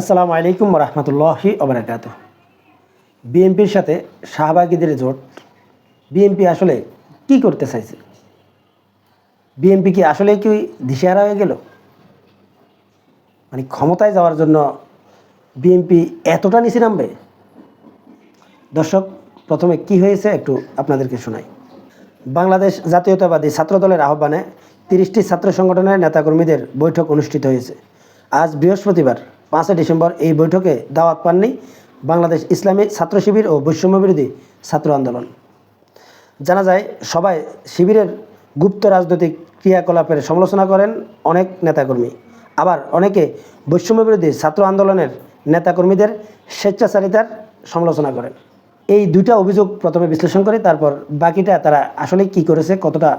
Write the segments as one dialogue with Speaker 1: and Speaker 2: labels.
Speaker 1: আসসালামু আলাইকুম রহমতুল্লাহি ওবরাকাত বিএনপির সাথে শাহবাগীদের জোট, বিএনপি আসলে কি করতে চাইছে? বিএনপি কি আসলে কি দিশেহারা হয়ে গেল? মানে ক্ষমতায় যাওয়ার জন্য বিএনপি এতটা নিচে নামবে? দর্শক, প্রথমে কি হয়েছে একটু আপনাদেরকে শোনাই। বাংলাদেশ জাতীয়তাবাদী ছাত্রদলের আহ্বানে তিরিশটি ছাত্র সংগঠনের নেতাকর্মীদের বৈঠক অনুষ্ঠিত হয়েছে। আজ বৃহস্পতিবার পাঁচই ডিসেম্বর এই বৈঠকে দাওয়াত পাননি বাংলাদেশ ইসলামী ছাত্র শিবির ও বৈষম্য বিরোধী ছাত্র আন্দোলন। জানা যায়, সবাই শিবিরের গুপ্ত রাজনৈতিক ক্রিয়াকলাপের সমালোচনা করেন অনেক নেতাকর্মী। আবার অনেকে বৈষম্য বিরোধী ছাত্র আন্দোলনের নেতাকর্মীদের স্বেচ্ছাচারিতার সমালোচনা করেন। এই দুইটা অভিযোগ প্রথমে বিশ্লেষণ করে তারপর বাকিটা তারা আসলে কি করেছে, কতটা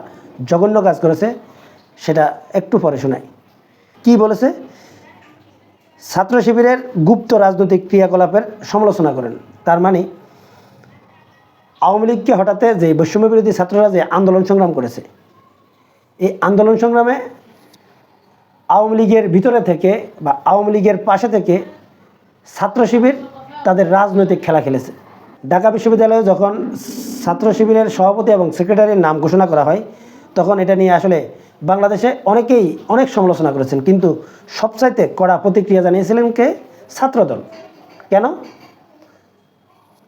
Speaker 1: জঘন্য কাজ করেছে, সেটা একটু পরে শোনায় কি বলেছে? ছাত্র শিবিরের গুপ্ত রাজনৈতিক ক্রিয়াকলাপের সমালোচনা করেন। তার মানে আওয়ামী লীগকে হঠাতে যে বৈষম্য বিরোধী ছাত্ররা যে আন্দোলন সংগ্রাম করেছে, এই আন্দোলন সংগ্রামে আওয়ামী লীগের ভিতরে থেকে বা আওয়ামী লীগের পাশে থেকে ছাত্র শিবির তাদের রাজনৈতিক খেলা খেলেছে। ঢাকা বিশ্ববিদ্যালয়ে যখন ছাত্র শিবিরের সভাপতি এবং সেক্রেটারির নাম ঘোষণা করা হয়, তখন এটা নিয়ে আসলে বাংলাদেশে অনেকেই অনেক সমালোচনা করেছেন, কিন্তু সবচাইতে কড়া প্রতিক্রিয়া জানিয়েছিলেন কে? ছাত্রদল। কেন?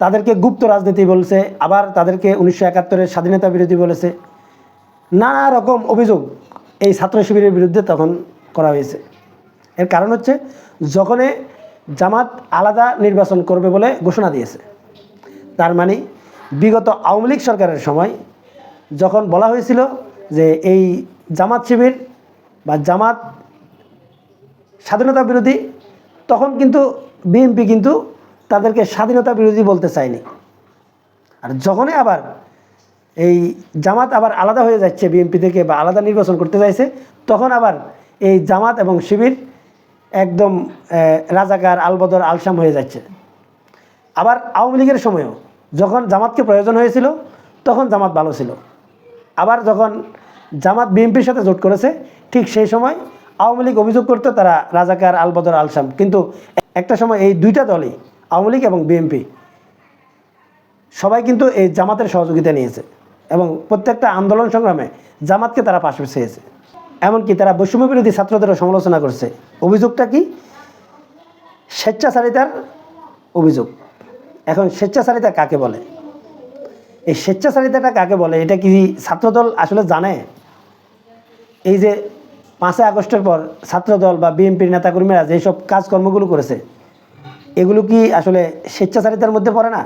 Speaker 1: তাদেরকে গুপ্ত রাজনীতি বলছে, আবার তাদেরকে উনিশশো একাত্তরের স্বাধীনতা বিরোধী বলেছে। নানা রকম অভিযোগ এই ছাত্র শিবিরের বিরুদ্ধে তখন করা হয়েছে। এর কারণ হচ্ছে যখনে জামাত আলাদা নির্বাচন করবে বলে ঘোষণা দিয়েছে, তার মানে বিগত আওয়ামী লীগ সরকারের সময় যখন বলা হয়েছিল যে এই জামাত শিবির বা জামাত স্বাধীনতা বিরোধী, তখন কিন্তু বিএনপি কিন্তু তাদেরকে স্বাধীনতা বিরোধী বলতে চায়নি। আর যখনই আবার এই জামাত আবার আলাদা হয়ে যাচ্ছে বিএনপি থেকে বা আলাদা নির্বাচন করতে চাইছে, তখন আবার এই জামাত এবং শিবির একদম রাজাকার, আলবদর, আলসাম হয়ে যাচ্ছে। আবার আওয়ামী লীগের সময়ও যখন জামাতকে প্রয়োজন হয়েছিল, তখন জামাত ভালো ছিল। আবার যখন জামাত বিএনপির সাথে জোট করেছে, ঠিক সেই সময় আওয়ামী লীগ অভিযোগ করতো তারা রাজাকার আলবদর আলসাম। কিন্তু একটা সময় এই দুইটা দলই, আওয়ামী লীগ এবং বিএনপি, সবাই কিন্তু এই জামাতের সহযোগিতা নিয়েছে এবং প্রত্যেকটা আন্দোলন সংগ্রামে জামাতকে তারা পাশে চেয়েছে এমনকি তারা বৈষম্য বিরোধী ছাত্রদেরও সমালোচনা করছে। অভিযোগটা কি? স্বেচ্ছাচারিতার অভিযোগ। এখন স্বেচ্ছাচারিতা কাকে বলে? এই স্বেচ্ছাচারিতাটা কাকে বলে? এটা কি ছাত্রদল আসলে জানে? এই যে পাঁচই আগস্টের পর ছাত্রদল বা বিএনপির নেতাকর্মীরা যেসব কাজকর্মগুলো করেছে, এগুলো কি আসলে স্বেচ্ছাচারিতার মধ্যে পড়ে না?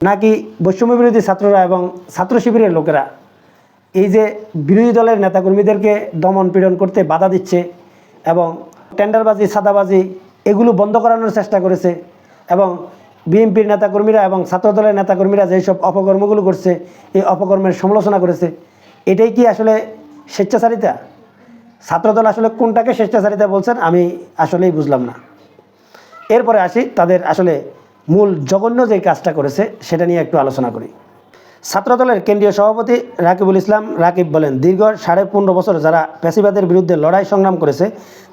Speaker 1: নাকি বৈষম্য বিরোধী ছাত্ররা এবং ছাত্র শিবিরের লোকেরা এই যে বিরোধী দলের নেতাকর্মীদেরকে দমন পীড়ন করতে বাধা দিচ্ছে এবং টেন্ডারবাজি, সাদাবাজি এগুলো বন্ধ করানোর চেষ্টা করেছে এবং বিএনপির নেতাকর্মীরা এবং ছাত্রদলের নেতাকর্মীরা যেসব অপকর্মগুলো করছে, এই অপকর্মের সমালোচনা করেছে, এটাই কি আসলে স্বেচ্ছাচারিতা? ছাত্রদল আসলে কোনটাকে স্বেচ্ছাচারিতা বলছেন আমি আসলেই বুঝলাম না। এরপরে আসি তাদের আসলে মূল জঘন্য যে কাজটা করেছে সেটা নিয়ে একটু আলোচনা করি। ছাত্রদলের কেন্দ্রীয় সভাপতি রাকিবুল ইসলাম রাকিব বলেন, দীর্ঘ সাড়ে পনেরো বছর যারা পেশিবাদের বিরুদ্ধে লড়াই সংগ্রাম করেছে,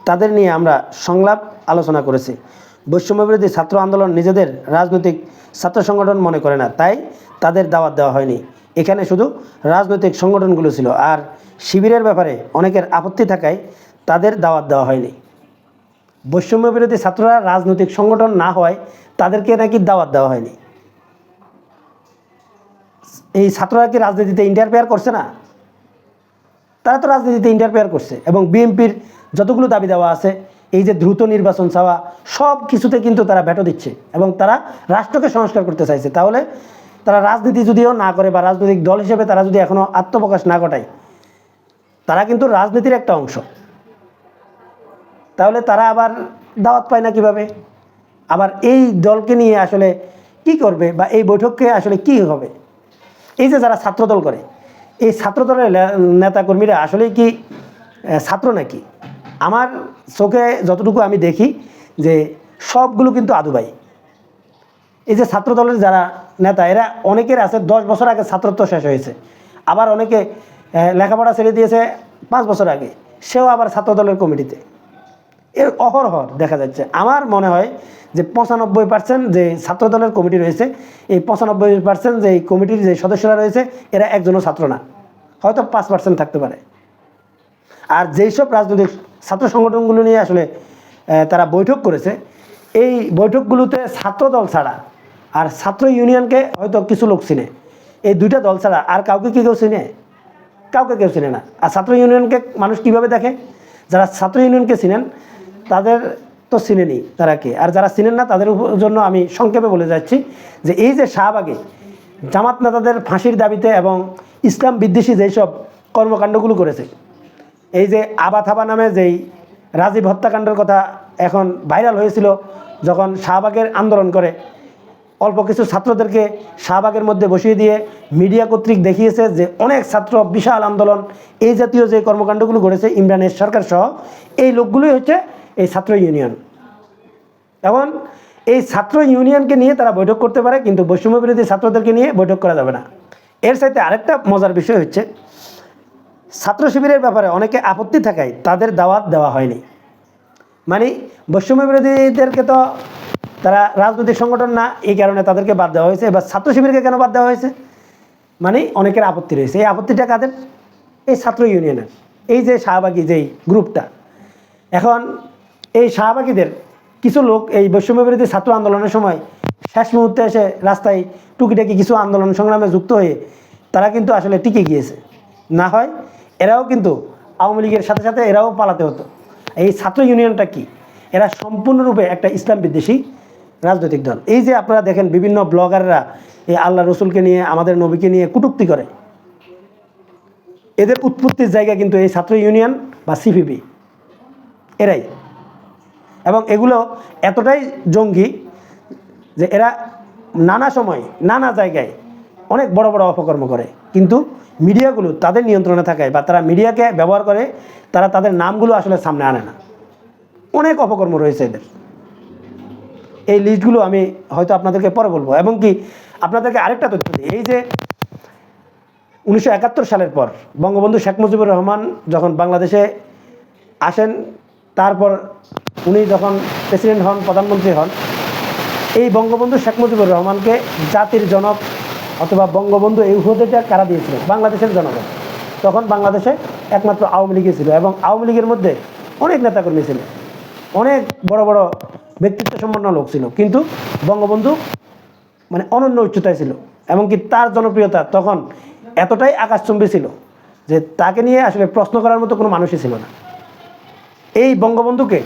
Speaker 1: তাদের নিয়ে আমরা সংলাপ আলোচনা করেছি। বৈষম্য বিরোধী ছাত্র আন্দোলন নিজেদের রাজনৈতিক ছাত্র সংগঠন মনে করে না, তাই তাদের দাওয়াত দেওয়া হয়নি। এখানে শুধু রাজনৈতিক সংগঠনগুলো ছিল। আর শিবিরের ব্যাপারে অনেকের আপত্তি থাকায় তাদের দাওয়াত দেওয়া হয়নি। বৈষম্য বিরোধী ছাত্ররা রাজনৈতিক সংগঠন না হওয়ায় তাদেরকে নাকি দাওয়াত দেওয়া হয়নি। এই ছাত্ররা কি রাজনীতিতে ইন্টারফেয়ার করছে না? তারা তো রাজনীতিতে ইন্টারফেয়ার করছে এবং বিএনপির যতগুলো দাবি দেওয়া আছে, এই যে দ্রুত নির্বাচন চাওয়া, সব কিছুতে কিন্তু তারা ভেটো দিচ্ছে এবং তারা রাষ্ট্রকে সংস্কার করতে চাইছে। তাহলে তারা রাজনীতি যদিও না করে বা রাজনৈতিক দল হিসেবে তারা যদি এখনও আত্মপ্রকাশ না ঘটায়, তারা কিন্তু রাজনীতির একটা অংশ। তাহলে তারা আবার দাওয়াত পায় না কীভাবে? আবার এই দলকে নিয়ে আসলে কি করবে বা এই বৈঠককে আসলে কি হবে? এই যে যারা ছাত্রদল করে, এই ছাত্রদলের নেতাকর্মীরা আসলে কি ছাত্র নাকি? আমার চোখে যতটুকু আমি দেখি যে সবগুলো কিন্তু আদুবাই। এই যে ছাত্রদলের যারা নেতা, এরা অনেকের আছে, দশ বছর আগে ছাত্রত্ব শেষ হয়েছে। আবার অনেকে লেখাপড়া ছেড়ে দিয়েছে পাঁচ বছর আগে। সেও আবার ছাত্রদলের কমিটিতে। এর অহরহর দেখা যাচ্ছে। আমার মনে হয় যে পঁচানব্বই পার্সেন্ট যে ছাত্রদলের কমিটি রয়েছে, এই পঁচানব্বই পার্সেন্ট যে কমিটির যে সদস্যরা রয়েছে, এরা একজনও ছাত্র না। হয়তো পাঁচ পার্সেন্ট থাকতে পারে। আর যেই সব রাজনৈতিক ছাত্র সংগঠনগুলো নিয়ে আসলে তারা বৈঠক করেছে, এই বৈঠকগুলোতে ছাত্রদল ছাড়া আর ছাত্র ইউনিয়নকে হয়তো কিছু লোক চিনে। এই দুইটা দল ছাড়া আর কাউকে কি কেউ চিনে? কাউকে কেউ চিনে না। আর ছাত্র ইউনিয়নকে মানুষ কীভাবে দেখে? যারা ছাত্র ইউনিয়নকে চিনেন, তাদের তো চিনেনি তারা কে? আর যারা চিনেন না, তাদের জন্য আমি সংক্ষেপে বলে যাচ্ছি যে এই যে শাহবাগে জামাত নেতাদের ফাঁসির দাবিতে এবং ইসলাম বিদ্বেষী যেসব কর্মকাণ্ডগুলো করেছে, এই যে আবা থাবা নামে যেই রাজীব হত্যাকাণ্ডের কথা এখন ভাইরাল হয়েছিল, যখন শাহবাগের আন্দোলন করে অল্প কিছু ছাত্রদেরকে শাহবাগের মধ্যে বসিয়ে দিয়ে মিডিয়া কর্তৃক দেখিয়েছে যে অনেক ছাত্র বিশাল আন্দোলন, এই জাতীয় যে কর্মকাণ্ডগুলো ঘটেছে ইমরানের সরকার সহ এই লোকগুলোই হচ্ছে এই ছাত্র ইউনিয়ন। এখন এই ছাত্র ইউনিয়নকে নিয়ে তারা বৈঠক করতে পারে, কিন্তু বৈষম্য বিরোধী ছাত্রদেরকে নিয়ে বৈঠক করা যাবে না। এর সাথে আরেকটা মজার বিষয় হচ্ছে, ছাত্র শিবিরের ব্যাপারে অনেকে আপত্তি থাকায় তাদের দাওয়াত দেওয়া হয়নি। মানে বৈষম্য বিরোধীদেরকে তো তারা রাজনৈতিক সংগঠন না, এই কারণে তাদেরকে বাদ দেওয়া হয়েছে। এবার ছাত্র শিবিরকে কেন বাদ দেওয়া হয়েছে? মানে অনেকের আপত্তি রয়েছে। এই আপত্তিটা কাদের? এই ছাত্র ইউনিয়নের। এই যে শাহবাগী যেই গ্রুপটা। এখন এই শাহবাগীদের কিছু লোক এই বৈষম্য বিরোধী ছাত্র আন্দোলনের সময় শেষ মুহূর্তে এসে রাস্তায় টুকিটাকি কিছু আন্দোলন সংগ্রামে যুক্ত হয়ে তারা কিন্তু আসলে টিকে গিয়েছে। না হয় এরাও কিন্তু আওয়ামী লীগের সাথে সাথে এরাও পালাতে হতো। এই ছাত্র ইউনিয়নটা কি? এরা সম্পূর্ণরূপে একটা ইসলাম বিদ্বেষী। রাজনৈতিক দল। এই যে আপনারা দেখেন বিভিন্ন ব্লগাররা এই আল্লাহ রসুলকে নিয়ে, আমাদের নবীকে নিয়ে কটূক্তি করে। এদের উৎপত্তির জায়গা কিন্তু এই ছাত্র ইউনিয়ন বা সিপিবি। এরাই। এবং এগুলো এতটাই জঙ্গি যে এরা নানা সময়, নানা জায়গায় অনেক বড় বড় অপকর্ম করে। কিন্তু মিডিয়াগুলো তাদের নিয়ন্ত্রণে থাকায় বা তারা মিডিয়াকে ব্যবহার করে, তারা তাদের নামগুলো আসলে সামনে আনে না। অনেক অপকর্ম রয়েছে এদের। এই লিস্টগুলো আমি হয়তো আপনাদেরকে পরে বলব। এবং কি আপনাদেরকে আরেকটা তথ্য দিই। এই যে উনিশশো একাত্তর সালের পর বঙ্গবন্ধু শেখ মুজিবুর রহমান যখন বাংলাদেশে আসেন, তারপর উনি যখন প্রেসিডেন্ট হন, প্রধানমন্ত্রী হন, এই বঙ্গবন্ধু শেখ মুজিবুর রহমানকে জাতির জনক অথবা বঙ্গবন্ধু এই হুদেটা কারা দিয়েছিল, বাংলাদেশের জনগণ, তখন বাংলাদেশে একমাত্র আওয়ামী লীগই ছিল এবং আওয়ামী লীগের মধ্যে অনেক নেতাকর্মী ছিল। অনেক বড় বড় ব্যক্তিত্ব সম্পন্ন লোক ছিল। কিন্তু বঙ্গবন্ধু মানে অনন্য উচ্চতায় ছিল এমনকি তার জনপ্রিয়তা তখন এতটাই আকাশচুম্বী ছিল যে তাকে নিয়ে আসলে প্রশ্ন করার মতো কোনো মানুষই ছিল না। এই বঙ্গবন্ধুকে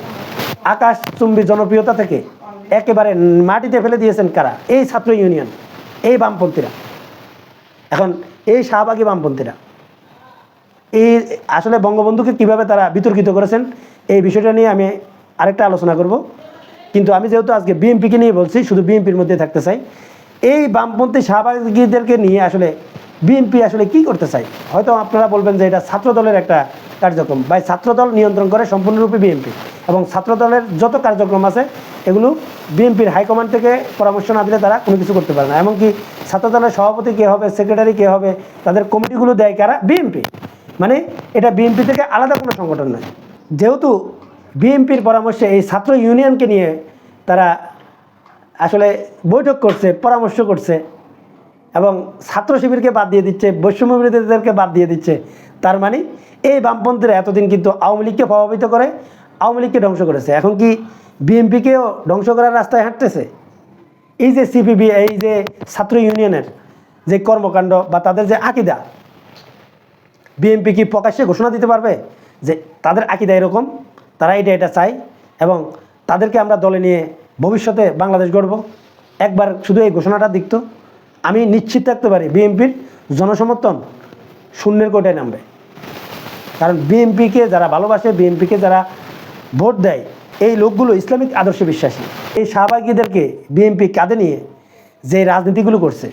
Speaker 1: আকাশচুম্বী জনপ্রিয়তা থেকে একেবারে মাটিতে ফেলে দিয়েছেন কারা? এই ছাত্র ইউনিয়ন, এই বামপন্থীরা। এখন এই শাহবাগী বামপন্থীরা। এই আসলে বঙ্গবন্ধুকে কীভাবে তারা বিতর্কিত করেছেন, এই বিষয়টা নিয়ে আমি আরেকটা আলোচনা করব। কিন্তু আমি যেহেতু আজকে বিএনপিকে নিয়ে বলছি, শুধু বিএনপির মধ্যে থাকতে চাই। এই বামপন্থী শাহবাগীদেরকে নিয়ে আসলে বিএনপি আসলে কি করতে চাই হয়তো আপনারা বলবেন যে এটা ছাত্রদলের একটা কার্যক্রম বা ছাত্রদল নিয়ন্ত্রণ করে সম্পূর্ণরূপে বিএনপি এবং ছাত্রদলের যত কার্যক্রম আছে, এগুলো বিএনপির হাইকমান্ড থেকে পরামর্শ না দিলে তারা কোনো কিছু করতে পারে না। এমনকি ছাত্রদলের সভাপতি কে হবে, সেক্রেটারি কে হবে, তাদের কমিটিগুলো দেয় কারা? বিএনপি মানে এটা বিএনপি থেকে আলাদা কোনো সংগঠন নয়। যেহেতু বিএনপির পরামর্শে এই ছাত্র ইউনিয়নকে নিয়ে তারা আসলে বৈঠক করছে, পরামর্শ করছে এবং ছাত্র শিবিরকে বাদ দিয়ে দিচ্ছে, বৈষম্য বিরোধীদেরকে বাদ দিয়ে দিচ্ছে। তার মানে এই বামপন্থীরা এতদিন কিন্তু আওয়ামী লীগকে প্রভাবিত করে, আওয়ামী লীগকে ধ্বংস করেছে। এখন কি বিএনপিকেও ধ্বংস করার রাস্তায় হাঁটতেছে? এই যে সিপিবি, এই যে ছাত্র ইউনিয়নের যে কর্মকাণ্ড বা তাদের যে আকিদা, বিএনপি কি প্রকাশ্যে ঘোষণা দিতে পারবে যে তাদের আকিদা এরকম? তারা এটা এটা চায় এবং তাদেরকে আমরা দলে নিয়ে ভবিষ্যতে বাংলাদেশ গড়ব। একবার শুধু এই ঘোষণাটা দিত আমি নিশ্চিত থাকতে পারি বিএনপির জনসমর্থন শূন্যের কোটায় নামবে। কারণ বিএনপিকে যারা ভালোবাসে, বিএনপিকে যারা ভোট দেয়, এই লোকগুলো ইসলামিক আদর্শে বিশ্বাসী। এই শাহবাগীদেরকে বিএনপি কাঁধে নিয়ে যে রাজনীতিগুলো করছে,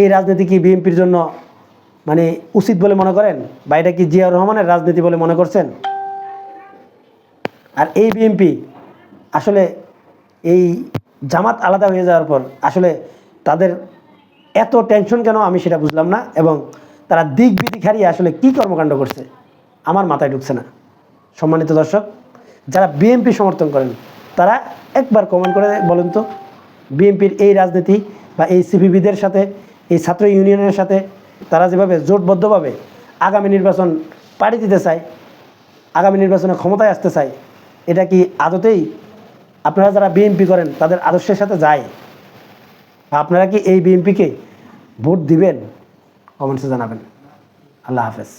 Speaker 1: এই রাজনীতি কি বিএনপির জন্য মানে উচিত বলে মনে করেন? বা এটা কি জিয়াউর রহমানের রাজনীতি বলে মনে করছেন? আর এই বিএনপি আসলে এই জামাত আলাদা হয়ে যাওয়ার পর আসলে তাদের এত টেনশন কেন আমি সেটা বুঝলাম না এবং তারা দিক বিদিক হারিয়ে আসলে কী কর্মকাণ্ড করছে আমার মাথায় ঢুকছে না। সম্মানিত দর্শক, যারা বিএনপি সমর্থন করেন, তারা একবার কমেন্ট করে বলেন তো, বিএনপির এই রাজনীতি বা এই সিপিবিদের সাথে, এই ছাত্র ইউনিয়নের সাথে তারা যেভাবে জোটবদ্ধভাবে আগামী নির্বাচন পাড়ি দিতে চায়, আগামী নির্বাচনে ক্ষমতায় আসতে চায় এটা কি আদতেই? আপনারা যারা বিএনপি করেন, তাদের আদর্শের সাথে যায়। আপনারা কি এই বিএনপিকে ভোট দিবেন? কমেন্টসে জানাবেন। আল্লাহ হাফেজ।